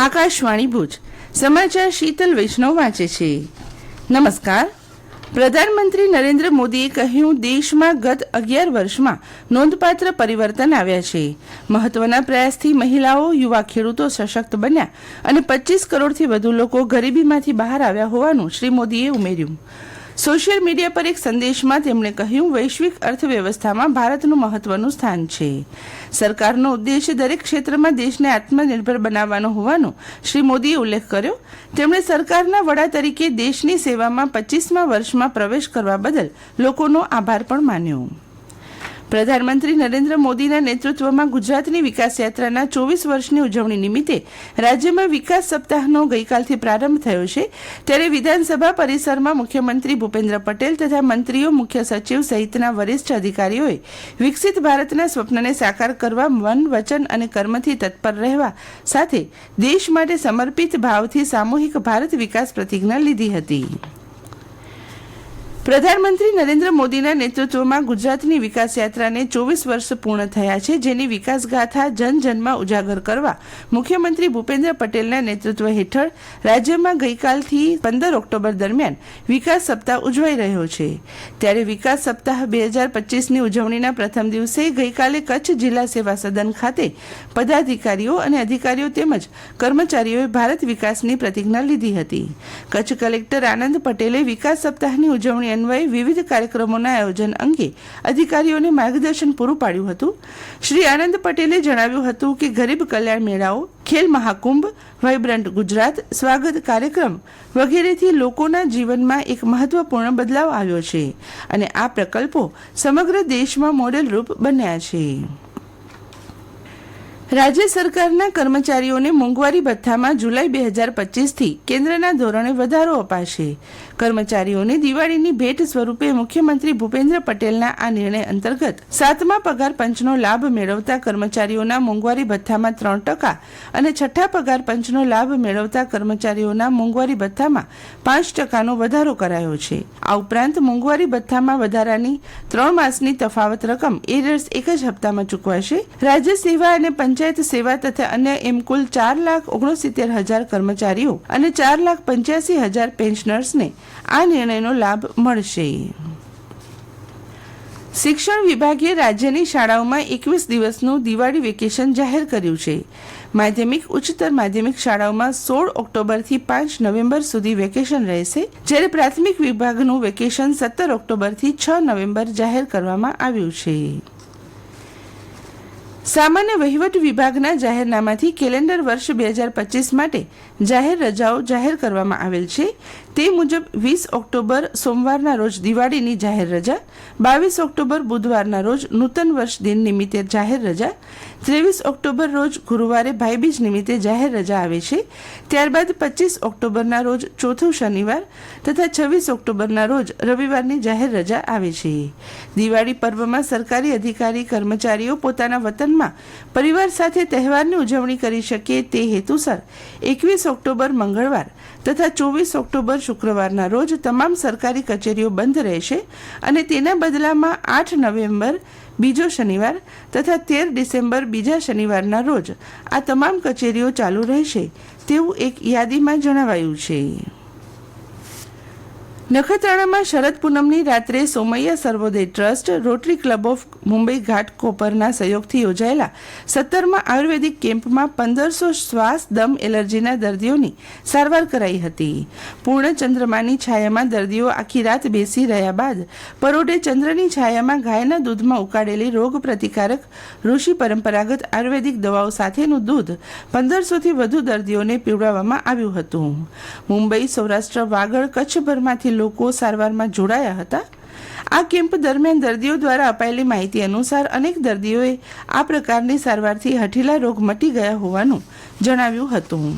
આકાશવાણી ભુજ. સમાચાર શીતલ વૈષ્ણવ વાંચે છે. નમસ્કાર. પ્રધાનમંત્રી નરેન્દ્ર મોદીએ કહ્યું, દેશમાં ગત અગિયાર વર્ષમાં નોંધપાત્ર પરિવર્તન આવ્યા છે. મહત્વના પ્રયાસથી મહિલાઓ, યુવા ખેડૂતો સશક્ત બન્યા અને પચીસ કરોડથી વધુ લોકો ગરીબીમાંથી બહાર આવ્યા હોવાનું શ્રી મોદીએ ઉમેર્યું. સોશિયલ મીડિયા પર એક સંદેશમાં તેમણે કહ્યું, વૈશ્વિક અર્થવ્યવસ્થામાં ભારતનું મહત્વનું સ્થાન છે. સરકારનો ઉદ્દેશ્ય દરેક ક્ષેત્રમાં દેશને આત્મનિર્ભર બનાવવાનો હોવાનો શ્રી મોદીએ ઉલ્લેખ કર્યો. તેમણે સરકારના વડા તરીકે દેશની સેવામાં પચીસમા વર્ષમાં પ્રવેશ કરવા બદલ લોકોનો આભાર પણ માન્યો. પ્રધાનમંત્રી નરેન્દ્ર મોદીના નેતૃત્વમાં ગુજરાતની વિકાસ યાત્રાના ચોવીસ વર્ષની ઉજવણી નિમિત્તે રાજ્યમાં વિકાસ સપ્તાહનો ગઈકાલથી પ્રારંભ થયો છે. ત્યારે વિધાનસભા પરિસરમાં મુખ્યમંત્રી ભૂપેન્દ્ર પટેલ તથા મંત્રીઓ, મુખ્ય સચિવ સહિતના વરિષ્ઠ અધિકારીઓએ વિકસિત ભારતના સ્વપ્નને સાકાર કરવા મન, વચન અને કર્મથી તત્પર રહેવા સાથે દેશ માટે સમર્પિત ભાવથી સામૂહિક ભારત વિકાસ પ્રતિજ્ઞા લીધી હતી. પ્રધાનમંત્રી નરેન્દ્ર મોદીના નેતૃત્વમાં ગુજરાતની વિકાસ યાત્રાને ચોવીસ વર્ષ પૂર્ણ થયા છે, જેની વિકાસ ગાથા જનજનમાં ઉજાગર કરવા મુખ્યમંત્રી ભૂપેન્દ્ર પટેલના નેતૃત્વ હેઠળ રાજ્યમાં ગઈકાલથી પંદર ઓક્ટોબર દરમિયાન વિકાસ સપ્તાહ ઉજવાઈ રહ્યો છે. ત્યારે વિકાસ સપ્તાહ બે હજાર પચીસની ઉજવણીના પ્રથમ દિવસે ગઈકાલે કચ્છ જિલ્લા સેવા સદન ખાતે પદાધિકારીઓ અને અધિકારીઓ તેમજ કર્મચારીઓએ ભારત વિકાસની પ્રતિજ્ઞા લીધી હતી. કચ્છ કલેક્ટર આનંદ પટેલે વિકાસ સપ્તાહની ઉજવણી અન્વયે વિવિધ કાર્યક્રમોના આયોજન અંગે અધિકારીઓને માર્ગદર્શન પૂરું પાડ્યું હતું. શ્રી આનંદ પટેલે જણાવ્યું હતું કે ગરીબ કલ્યાણ મેળાઓ, ખેલ મહાકુંભ વાઇબ્રન્ટ ગુજરાત, સ્વાગત કાર્યક્રમ વગેરેથી લોકોના જીવનમાં એક મહત્વપૂર્ણ બદલાવ આવ્યો છે અને આ પ્રકલ્પો સમગ્ર દેશમાં મોડેલ રૂપ બન્યા છે. રાજ્ય સરકારના કર્મચારીઓને મોંઘવારી ભથ્થામાં જુલાઈ બે હજાર પચીસથી કેન્દ્રના ધોરણે વધારો અપાશે. કર્મચારીઓને દિવાળીની ભેટ સ્વરૂપે મુખ્યમંત્રી ભૂપેન્દ્ર પટેલના આ નિર્ણય અંતર્ગત સાતમા પગાર પંચનો લાભ મેળવતા કર્મચારીઓના મોંઘવારી ભથ્થામાં ત્રણ ટકા અને છઠ્ઠા પગાર પંચનો લાભ મેળવતા કર્મચારીઓના મોંઘવારી ભથ્થામાં પાંચ ટકાનો વધારો કરાયો છે. આ ઉપરાંત મોંઘવારી ભથ્થામાં વધારાની ત્રણ માસની તફાવત રકમ એરર્સ એક જ હપ્તામાં ચૂકવાશે. રાજ્ય સેવા અને પંચાયત સેવા તથા અન્ય એમ કુલ ચાર લાખ ઓગણસિત્તેર હજાર કર્મચારીઓ અને ચાર લાખ પંચ્યાસી હજાર પેન્શનર્સને આ નિર્ણયનો લાભ મળશે. શિક્ષણ વિભાગે રાજ્યની શાળાઓમાં એકવીસ દિવસનું દિવાળી વેકેશન જાહેર કર્યું છે. માધ્યમિક, ઉચ્ચતર માધ્યમિક શાળાઓમાં સોળ ઓક્ટોબરથી પાંચ નવેમ્બર સુધી વેકેશન રહેશે, જ્યારે પ્રાથમિક વિભાગનું વેકેશન સત્તર ઓક્ટોબરથી છ નવેમ્બર જાહેર કરવામાં આવ્યું છે. સામાન્ય વહીવટ વિભાગના જાહેરનામાથી કેલેન્ડર વર્ષ બે હજાર પચીસ માટે જાહેર રજાઓ જાહેર કરવામાં આવેલ છે. તે મુજબ વીસ ઓક્ટોબર સોમવારના રોજ દિવાળીની જાહેર રજા, બાવીસ ઓક્ટોબર બુધવારના રોજ નૂતન વર્ષ દિન નિમિત્તે જાહેર રજા, ત્રેવીસ ઓક્ટોબર રોજ ગુરુવારે ભાઈબીજ નિમિત્તે જાહેર રજા આવે છે, ત્યારબાદ પચીસ ઓક્ટોબરના રોજ ચોથું શનિવાર તથા છવ્વીસ ઓક્ટોબરના રોજ રવિવારની જાહેર રજા આવે છે. દિવાળી પર્વમાં સરકારી અધિકારી કર્મચારીઓ પોતાના વતનમાં પરિવાર સાથે તહેવારની ઉજવણી કરી શકે તે હેતુસર એકવીસ ઓક્ટોબર મંગળવાર તથા ચોવીસ ઓક્ટોબર શુક્રવારના રોજ તમામ સરકારી કચેરીઓ બંધ રહેશે અને તેના બદલામાં આઠ નવેમ્બર, બીજો શનિવાર તથા તેર ડિસેમ્બર, બીજા શનિવારના રોજ આ તમામ કચેરીઓ ચાલુ રહેશે તેવું એક યાદીમાં જણાવાયું છે. નખત્રાણામાં શરદ પૂનમની રાત્રે Somaiya Sarvodaya trust, rotary club of Mumbai ઘાટ કોપરના સહયોગથી યોજાયેલા સત્તરમાં આયુર્વેદિક કેમ્પમાં પંદરસો શ્વાસ દમ એલર્જીના દર્દીઓની સારવાર કરાઈ હતી. પૂર્ણ ચંદ્રમાની છાયામાં દર્દીઓ આખી રાત બેસી રહ્યા બાદ પરોઢે ચંદ્રની છાયામાં ગાયના દૂધમાં ઉકાળેલી રોગ પ્રતિકારક ઋષિ પરંપરાગત આયુર્વેદિક દવાઓ સાથેનું દૂધ પંદરસોથી વધુ દર્દીઓને પીવડાવવામાં આવ્યું હતું. મુંબઈ સૌરાષ્ટ્ર વાગડ કચ્છભરમાંથી લોકો સારવારમાં જોડાયા હતા. આ કેમ્પ દરમિયાન દર્દીઓ દ્વારા અપાયેલી માહિતી અનુસાર અનેક દર્દીઓએ આ પ્રકારની સારવારથી હઠીલા રોગ મટી ગયા હોવાનું જણાવ્યું હતું.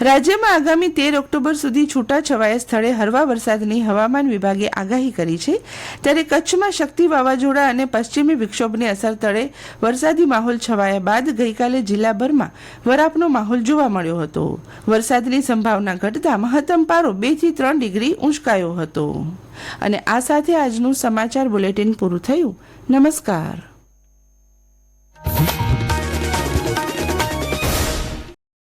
રાજ્યમાં આગામી તેર ઓક્ટોબર સુધી છૂટાછવાયા સ્થળે હળવા વરસાદની હવામાન વિભાગે આગાહી કરી છે. ત્યારે કચ્છમાં શક્તિ વાવાઝોડા અને પશ્ચિમી વિક્ષોભની અસર તળે વરસાદી માહોલ છવાયા બાદ ગઈકાલે જિલ્લાભરમાં વરાપનો માહોલ જોવા મળ્યો હતો. વરસાદની સંભાવના ઘટતા મહત્તમ પારો બેથી ત્રણ ડિગ્રી ઉંચકાયો હતો. અને આ સાથે આજનું સમાચાર બુલેટિન પૂરું થયું. નમસ્કાર.